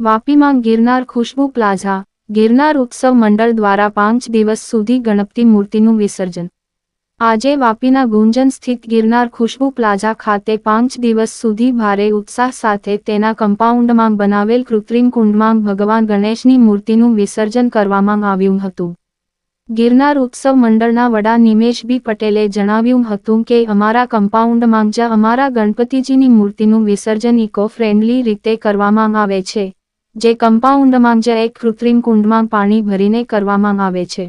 વાપીમાં Girnar Khushbu plaza, Girnar ઉત્સવ મંડળ દ્વારા પાંચ દિવસ સુધી ગણપતિ મૂર્તિનું વિસર્જન. આજે વાપીના ગુંજન સ્થિત ગિરનાર ખુશ્બુ પ્લાઝા ખાતે પાંચ દિવસ સુધી ભારે ઉત્સાહ સાથે તેના કમ્પાઉન્ડમાં બનાવેલ કૃત્રિમ કુંડમાં ભગવાન ગણેશની મૂર્તિનું વિસર્જન કરવામાં આવ્યું હતું. ગિરનાર ઉત્સવ મંડળના વડા નિમેશ બી પટેલે જણાવ્યું હતું કે, અમારા કમ્પાઉન્ડમાં જ અમારા ગણપતિજીની મૂર્તિનું વિસર્જન ઇકો ફ્રેન્ડલી રીતે કરવામાં આવે છે. જે કમ્પાઉન્ડમાં જ એક કૃત્રિમ કુંડમાં પાણી ભરીને કરવામાં આવે છે.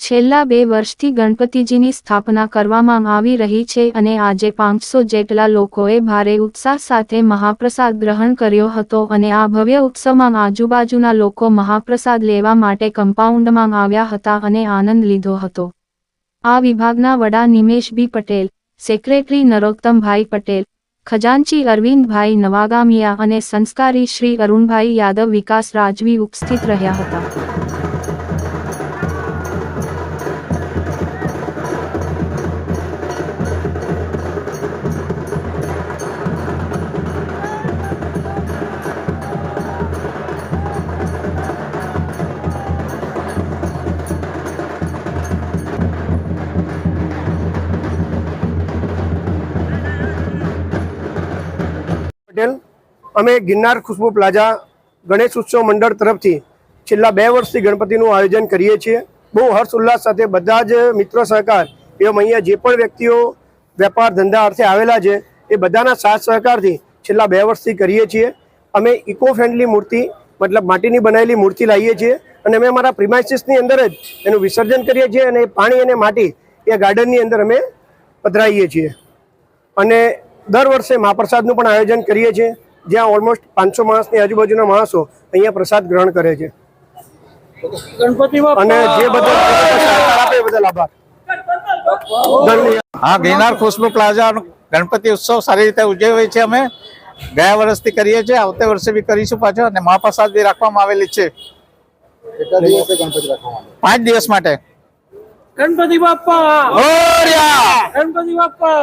છેલ્લા બે વર્ષથી ગણપતિજીની સ્થાપના કરવામાં આવી રહી છે અને આજે પાંચસો જેટલા લોકોએ ભારે ઉત્સાહ સાથે મહાપ્રસાદ ગ્રહણ કર્યો હતો અને આ ભવ્ય ઉત્સવમાં આજુબાજુના લોકો મહાપ્રસાદ લેવા માટે કમ્પાઉન્ડમાં આવ્યા હતા અને આનંદ લીધો હતો. આ વિભાગના વડા નિમેશ બી પટેલ, સેક્રેટરી નરોત્તમભાઈ પટેલ ખજાનચી અરવિંદભાઈ નવાગામિયા અને સંસ્કારી શ્રી અરુણભાઈ યાદવ વિકાસ રાજવી ઉપસ્થિત રહ્યા હતા. પટેલ. અમે ગિરનાર ખુશ્બુ પ્લાઝા ગણેશ ઉત્સવ મંડળ તરફથી છેલ્લા બે વર્ષથી ગણપતિનું આયોજન કરીએ છીએ. બહુ હર્ષ ઉલ્લાસ સાથે બધા જ મિત્રો સહકાર એમ અહીંયા જે પણ વ્યક્તિઓ વેપાર ધંધા અર્થે આવેલા છે, એ બધાના સાથ સહકારથી છેલ્લા બે વર્ષથી કરીએ છીએ. અમે ઇકો ફ્રેન્ડલી મૂર્તિ, મતલબ માટીની બનાવેલી મૂર્તિ લાવીએ છીએ અને અમે અમારા પ્રિમાઇસીસની અંદર જ એનું વિસર્જન કરીએ છીએ અને પાણી અને માટી એ ગાર્ડનની અંદર અમે પધરાવીએ છીએ. અને દર વર્ષે મહાપ્રસાદનું પણ આયોજન કરીએ છીએ. જ્યાં ઓલમોસ્ટ પાંચસો માણસની આજુબાજુના માણસો અહીંયા પ્રસાદ ગ્રહણ કરે છે. અને જે બદલ આભાર હા ગિરનાર ખુશ્બુ પ્લાઝા ગણપતિ ઉત્સવ સારી રીતે ઉજવીએ છીએ અમે. ગયા વર્ષથી કરીએ છીએ આવતા વર્ષે બી કરીશું પાછો અને મહાપ્રસાદ બી રાખવામાં આવેલી છે. પાંચ દિવસ માટે. ગણપતિ બાપા ગણપતિ બાપા